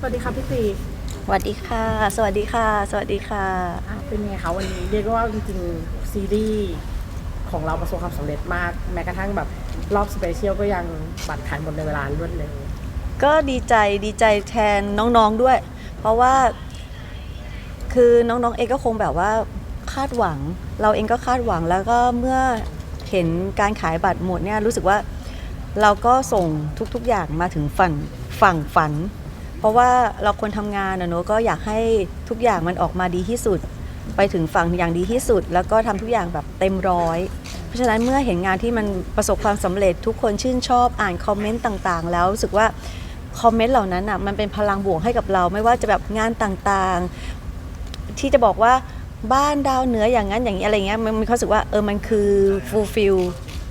สวัสดีค่ะพี่ตีสวัสดีค่ะ สวัสดีค่ะ สวัสดีค่ะอะเป็นไงคะวันนี้เรียกได้ว่าจริงๆซีรีส์ของเราประสบความสำเร็จมาก แม้กระทั่งแบบรอบสเปเชียลก็ยังบัตรขายหมดในเวลารวดเร็วก็ดีใจดีใจแทนน้องๆด้วย เพราะว่า คือน้องๆเองก็คงแบบว่าคาดหวัง เราเองก็คาดหวังแล้วก็เมื่อเห็นการขายบัตรหมดเนี่ยรู้สึกว่าเราก็ส่งทุกๆอย่างมาถึงฝันฝั่งฝัน เพราะว่าเราคนทำงานนะเนอะก็อยากให้ทุกอย่างมันออกมาดีที่สุด ไปถึงฝั่งอย่างดีที่สุด แล้วก็ทำทุกอย่างแบบเต็มร้อย เพราะฉะนั้นเมื่อเห็นงานที่มันประสบความสำเร็จทุกคนชื่นชอบอ่านคอมเมนต์ต่างๆ แล้วรู้สึกว่าคอมเมนต์เหล่านั้นอะมันเป็นพลังบวกให้กับเราไม่ว่าจะแบบงานต่างๆ ที่จะบอกว่าบ้านดาวเหนืออย่างนั้นอย่างนี้อะไรเงี้ยมันมีความรู้สึกว่าเออมันคือฟูลฟิล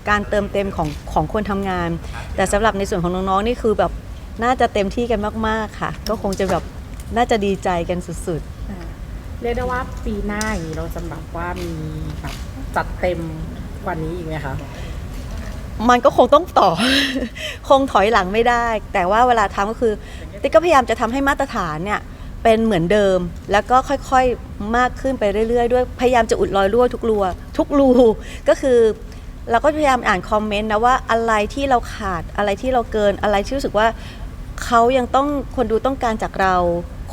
การเติมเต็มของของคนทำงาน แต่สำหรับในส่วนของน้องๆนี่คือแบบ น่าจะเต็มที่กันมาก ๆ ค่ะ ก็คงจะแบบน่าจะดีใจกันสุดๆอะเรียกได้ว่าปีหน้าอย่างนี้เราจะแบบว่ามีแบบจัดเต็มกว่านี้อีกไหมคะมันก็คงต้องต่อ คงถอยหลังไม่ได้ แต่ว่าเวลาทำก็คือ ติ๊กก็พยายามจะทำให้มาตรฐานเนี่ยเป็นเหมือนเดิม แล้วก็ค่อยๆมากขึ้นไปเรื่อย ๆ ด้วยพยายามจะอุดรอยรั่วทุกรัว ทุกรูก็คือ เราก็พยายามอ่านคอมเมนต์นะว่าอะไรที่เราขาดอะไรที่เราเกินอะไรที่รู้สึกว่า เขายังต้องคนดูต้องการจากเรา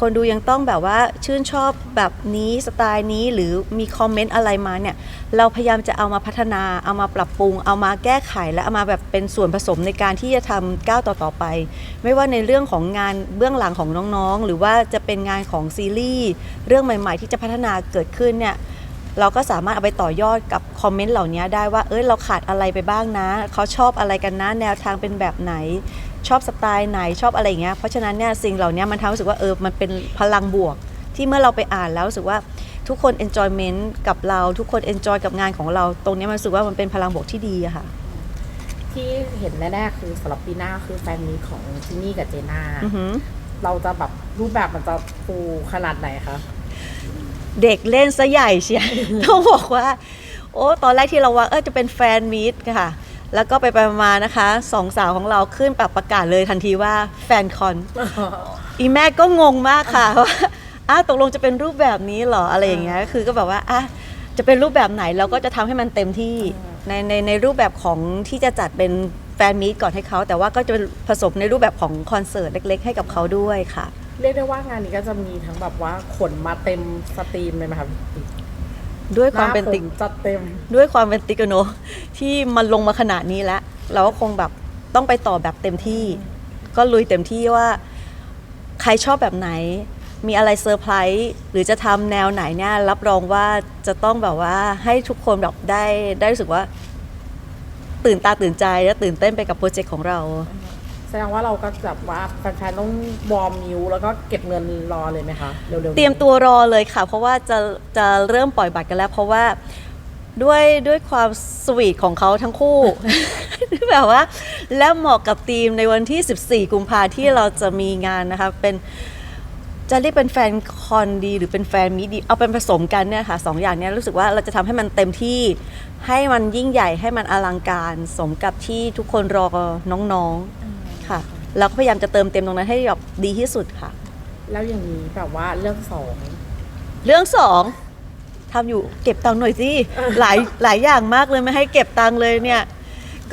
คนดูยังต้องแบบว่าชื่นชอบแบบนี้สไตล์นี้หรือมีคอมเมนต์อะไรมาเนี่ย เราพยายามจะเอามาพัฒนาเอามาปรับปรุง เอามาแก้ไขและเอามาแบบเป็นส่วนผสมในการที่จะทำก้าวต่อๆไป ไม่ว่าในเรื่องของงานเบื้องหลังของน้องๆ หรือว่าจะเป็นงานของซีรีส์เรื่องใหม่ ๆ ที่จะพัฒนาเกิดขึ้นเนี่ยเราก็สามารถเอาไปต่อยอดกับคอมเมนต์เหล่านี้ได้ว่า เอ้ย เราขาดอะไรไปบ้างนะ เขาชอบอะไรกันนะ แนวทางเป็นแบบไหน ชอบสไตล์ไหนชอบอะไรอย่างเงี้ยเพราะฉะนั้นเนี่ยสิ่งเหล่านี้มันทำให้รู้สึกว่าเออมันเป็นพลังบวก ที่เมื่อเราไปอ่านแล้วรู้สึกว่าทุกคน enjoyment กับเราทุกคน enjoy กับงานของเรา ตรงนี้มันรู้สึกว่ามันเป็นพลังบวกที่ดีอะค่ะ ที่เห็นแน่ๆคือสำหรับปีหน้าคือแฟนมีตของจินนี่กับเจน่าอือหือ เราจะแบบรูปแบบมันจะฟูขนาดไหนคะ เด็กเล่นซะใหญ่เชีย ต้องบอกว่า โอ้ตอนแรกที่เราว่าเออจะเป็นแฟนมีตค่ะ แล้วก็ไปไปมาๆนะคะสองสาวของเราขึ้นปรับประกาศเลยทันทีว่าแฟนคอน อีแม่ก็งงมากค่ะว่าอ้าวตกลงจะเป็นรูปแบบนี้เหรออะไรอย่างเงี้ยคือก็แบบว่าอะจะเป็นรูปแบบไหนเราก็จะทำให้มันเต็มที่ในในในรูปแบบของที่จะจัดเป็นแฟนมีตก่อนให้เขา แต่ว่าก็จะผสมในรูปแบบของคอนเสิร์ตเล็ก ๆ ให้กับเขาด้วยค่ะ เรียกได้ว่างานนี้ก็จะมีทั้งแบบว่าขนมาเต็มสตรีมเลยไหมคะพี่ติ๊ก ด้วยความเป็นติ๊กหผมจัดเต็ม ด้วยความเป็นติ๊กอะเนอะที่มันลงมาขนาดนี้แล้ว เราก็คงแบบต้องไปต่อแบบเต็มที่ ก็ลุยเต็มที่ว่า ใครชอบแบบไหน มีอะไรเซอร์ไพรส์หรือจะทำแนวไหนเนี่ยรับรองว่าจะต้องแบบว่าให้ทุกคนแบบได้ได้รู้สึกว่า ตื่นตาตื่นใจและตื่นเต้นไปกับโปรเจกต์ของเราแส ดงว่าเราก็แบบว่าแฟนๆต้องวอร์มนิ้วแล้วก็เก็บเงินรอเลยไหมคะเร็วๆเตรียมตัวรอเลยค่ะ เพราะว่าจะจะเริ่มปล่อยบัตรกันแล้ว เพราะว่าด้วยด้วยความสวีทของเขาทั้งคู่ แบบว่า และเหมาะกับธีมในวันที่ 14 กุมภาที่เราจะมีงานนะคะเป็นจะเรียกเป็นแฟนคอนดีหรือเป็นแฟนมีดี เอาเป็นผสมกันเนี่ยค่ะสองอย่างเนี้ยรู้สึกว่าเราจะทำให้มันเต็มที่ ให้มันยิ่งใหญ่ให้มันอลังการ สมกับที่ทุกคนรอน้องๆ ค่ะ เราก็พยายามจะเติมเต็มตรงนั้นให้แบบดีที่สุดค่ะ แล้วอย่างนี้แบบว่าเรื่องสองเรื่องสองทำอยู่เก็บตังค์หน่อยสิหลายหลายอย่างมากเลยไม่ให้เก็บตังค์เลยเนี่ย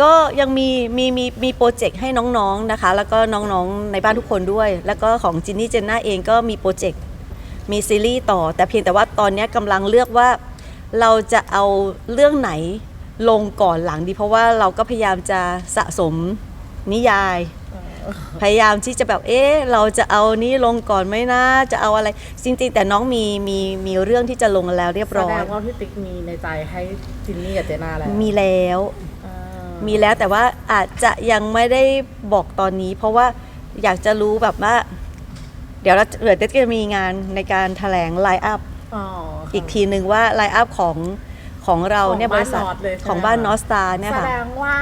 ก็ยังมีมีมีมีโปรเจกต์ให้น้องๆนะคะ แล้วก็น้องๆในบ้านทุกคนด้วย แล้วก็ของจินนี่เจนน่าเองก็มีโปรเจกต์มีซีรีส์ต่อ แต่เพียงแต่ว่าตอนเนี้ยกำลังเลือกว่าเราจะเอาเรื่องไหนลงก่อนหลังดี เพราะว่าเราก็พยายามจะสะสมนิยาย พยายามที่จะแบบ เอ๊ะ เราจะเอานี้ลงก่อนไหมนะ จะเอาอะไร จริงๆ แต่น้องมีมีมีเรื่องที่จะลงแล้วเรียบแสร้อดย งว่าพี่ติ๊กมีในใจให้จินนี่กับเจน่าแล้วมีแล้ว อ่ามีแล้วแต่ว่าอาจจะยังไม่ได้บอกตอนนี้ เพราะว่าอยากจะรู้แบบว่า เดี๋ยวเราเดี๋ยวเต้จะมีงานในการแถลงไลน์อัพอ๋ออีกทีหนึ่งว่าไลน์อัพของ ของเราเนี่ยของบบ้านริษัทนอร์ทเลยใช่ไหมของบ้านนอสตาเนี่ยแสค่ะดงว่า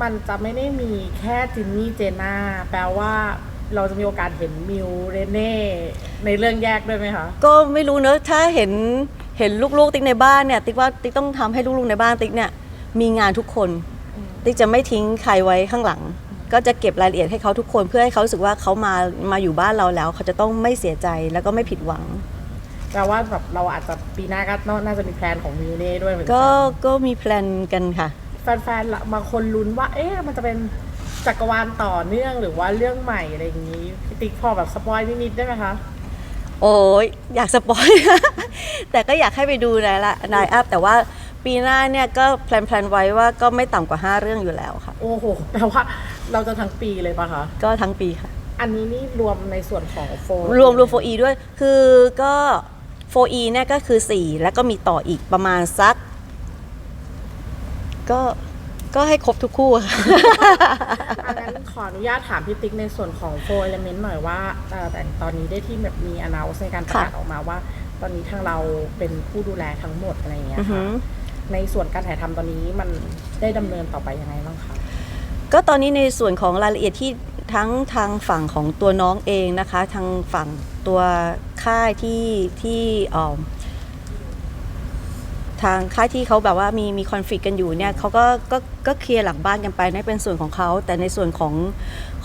มันจะไม่ได้มีแค่จินนี่เจน่าแปลว่าเราจะมีโอกาสเห็นมิวเรเน่ในเรื่องแยกด้วยไหมคะ ก็ไม่รู้เนอะถ้าเห็นเห็นลูกๆ ติ๊กในบ้านเนี่ย ติ๊กว่าติ๊กต้องทำให้ลูกๆในบ้านติ๊กเนี่ยมีงานทุกคน ติ๊กจะไม่ทิ้งใครไว้ข้างหลัง ก็จะเก็บรายละเอียดให้เขาทุกคนเพื่อให้เขารู้สึกว่าเขามามาอยู่บ้านเราแล้ว เขาจะต้องไม่เสียใจแล้วก็ไม่ผิดหวัง แปลว่าแบบเราอาจจะปีหน้าก็น่าจะมีแพลนของมิวเน่ด้วยเหมือนกัก็ก็มีแพลนกันค่ะ แฟนๆละบางคนลุ้นว่า เอ๊ะมันจะเป็นจักรวาลต่อเนื่องหรือว่าเรื่องใหม่อะไรอย่างนี้พี่ติ๊กพอแบบสปอยนิดๆได้ไหมคะโอ้ยอยากสปอยแต่ก็อยากให้ไปดูนายละนายอัพแต่ว่าปีหน้าเนี่ยก็แพลนๆไว้ว่าก็ไม่ต่ำกว่า 5 เรื่องอยู่แล้วค่ะ โอ้โหแปลว่าเราจะทั้งปีเลยปะคะ ก็ทั้งปีค่ะ อันนี้นี่รวมในส่วนของโฟนรวมรวม 4E ด้วย คือก็ 4E เนี่ยก็คือ 4 แล้วก็มีต่ออีกประมาณสัก ก็ก็ให้ครบทุกคู่ค่ะ อันนั้นขออนุญาตถามพี่ติ๊กในส่วนของโฟเอลเมนต์หน่อยว่าเอ่อแต่ตอนนี้ได้ที่แบบมีอนาวในการประกาศค่ะ ออกมาว่า ตอนนี้ทางเราเป็นผู้ดูแลทั้งหมดอะไรอย่างเงี้ยอือหืค่ะอ ในส่วนการถ่ายทำตอนนี้มันได้ดำเนินต่อไปยังไงบ้างคะ ก็ตอนนี้ในส่วนของรายละเอียดที่ทั้งทางฝั่งของตัวน้องเองนะคะ ทางฝั่ง ตัวค่ายที่ที่เอ่อทางค่ายที่เขาแบบว่ามีมีคอนฟ lict กันอยู่เนี่ยเขาก็ก็ก็เคลียร์หลังบ้านกันไปนั่นเป็นส่วนของเขา แต่ในส่วนของ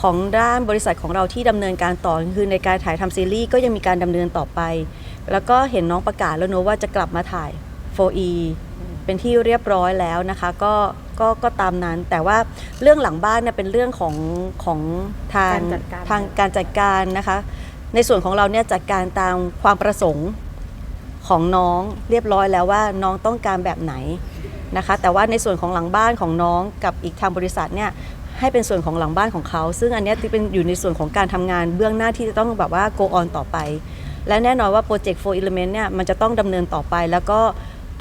ของด้านบริษัทของเราที่ดำเนินการต่อคือในการถ่ายทำซีรีส์ก็ยังมีการดำเนินต่อไป แล้วก็เห็นน้องประกาศแล้วเนอะว่าจะกลับมาถ่าย 4E เป็นที่เรียบร้อยแล้วนะคะก็ก็ก็ตามนั้น แต่ว่าเรื่องหลังบ้านเนี่ยเป็นเรื่องของของทางการจัดการทางการจัดการนะคะ ในส่วนของเราเนี่ยจัดการตามความประสงค์ของน้องเรียบร้อยแล้วว่าน้องต้องการแบบไหนนะคะ แต่ว่าในส่วนของหลังบ้านของน้องกับอีกทางบริษัทเนี่ยให้เป็นส่วนของหลังบ้านของเขา ซึ่งอันนี้ยที่เป็นอยู่ในส่วนของการทำงานเบื้องหน้าที่จะต้องแบบว่า go on ต่อไป และแน่นอนว่าโปรเจกต์ 4 Element เนี่ยมันจะต้องดำเนินต่อไป แล้วก็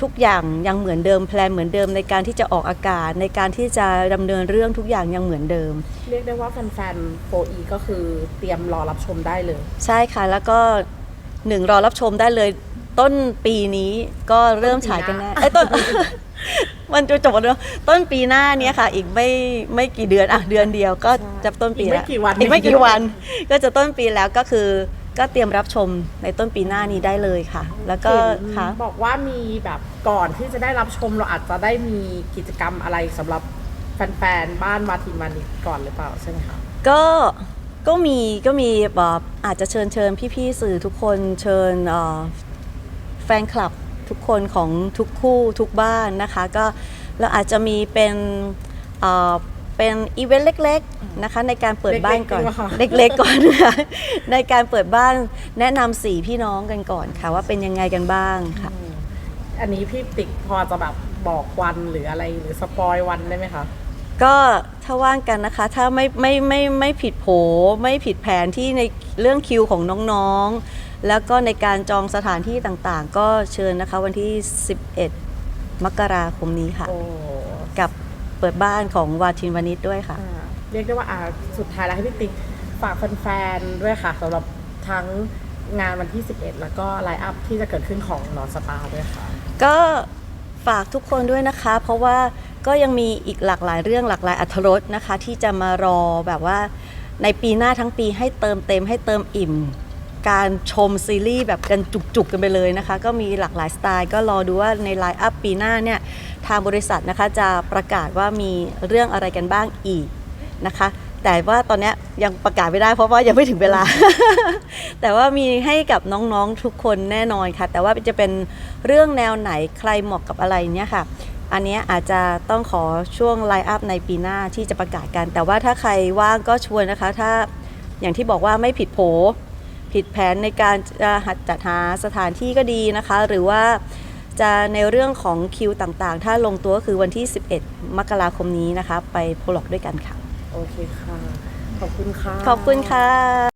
ทุกอย่างยังเหมือนเดิมแพลนเหมือนเดิมในการที่จะออกอากาศ ในการที่จะดำเนินเรื่องทุกอย่างยังเหมือนเดิม เรียกได้ว่าแฟนๆ 4E ก็คือเตรียมรอรับชมได้เลย ใช่ค่ะ แล้วก็หนึ่งรอรับชมได้เลย ต้นปีนี้ก็เริ่มฉายกันแน่เอ้ยต้น มันจะจบแล้วต้นปีหน้าเนี้ยค่ะ อีกไม่ไม่กี่เดือนอะเดือนเดียวก็จะต้นปีอีกไม่แล้วกี่วัน อีกไม่กี่วัน ก็จะต้นปีแล้วก็คือ ก็เตรียมรับชมในต้นปีหน้านี้ได้เลยค่ะ แล้วก็เห็นค่ะบอกว่ามีแบบก่อนที่จะได้รับชมเราอาจจะได้มีกิจกรรมอะไรสำหรับแฟนๆบ้านวาทินวานิชก่อนหรือเปล่าใช่ไหมคะก็ก็มีก็มีแบบอาจจะเชิญเชิญพี่ๆสื่อทุกคนเชิญเอ่อแฟนคลับทุกคนของทุกคู่ทุกบ้านนะคะ ก็เราอาจจะมีเป็น เอ่อเป็นอีเวนต์เล็กๆนะคะในการเปิดบ้านก่อนเล็กๆดีกว่าค่ะเล็กๆก่อนค่ะในการเปิดบ้านแนะนำสี่พี่น้องกันก่อนค่ะ ว่าเป็นยังไงกันบ้างค่ะอันนี้พี่ติ๊กพอจะแบบบอกวันหรืออะไรหรือสปอยวันได้ไหมคะก็ถ้าว่างกันนะคะ ถ้าไม่ไม่ไม่ไม่ผิดโผไม่ผิดแผนที่ในเรื่องคิวของน้องๆ แล้วก็ในการจองสถานที่ต่างๆ ก็เชิญนะคะวันที่ 11 มกราคมนี้ค่ะโอ้กับ เปิดบ้านของวาทินวานิชด้วยค่ะ อ่าเรียกได้ว่าอ่าสุดท้ายแล้วให้พี่ติ๊กฝากแฟนๆด้วยค่ะสำหรับทั้งงานวันที่ 11 แล้วก็ไลฟ์อัพที่จะเกิดขึ้นของนอนสตาร์ด้วยค่ะ ก็ฝากทุกคนด้วยนะคะ เพราะว่าก็ยังมีอีกหลากหลายเรื่องหลากหลายอัธรสนะคะ ที่จะมารอแบบว่าในปีหน้าทั้งปีให้เติมเต็มให้เติมอิ่ม การชมซีรีส์แบบกันจุกๆกันไปเลยนะคะ ก็มีหลากหลายสไตล์ ก็รอดูว่าในไลน์อัพปีหน้าเนี่ยทางบริษัทนะคะจะประกาศว่ามีเรื่องอะไรกันบ้างอีกนะคะ แต่ว่าตอนนี้ยังประกาศไม่ได้เพราะว่ายังไม่ถึงเวลา แต่ว่ามีให้กับน้องๆทุกคนแน่นอนค่ะ แต่ว่าจะเป็นเรื่องแนวไหนใครเหมาะกับอะไรเนี่ยค่ะอันนี้อาจจะต้องขอช่วงไลน์อัพในปีหน้าที่จะประกาศกัน แต่ว่าถ้าใครว่างก็ชวนนะคะ ถ้าอย่างที่บอกว่าไม่ผิดโผ ผิดแผนในการจะหัดจัดหาสถานที่ก็ดีนะคะ หรือว่าจะในเรื่องของคิวต่างๆ ถ้าลงตัวก็คือวันที่ 11 มกราคมนี้นะคะ ไปโพลอกด้วยกันค่ะ โอเคค่ะ ขอบคุณค่ะ ขอบคุณค่ะ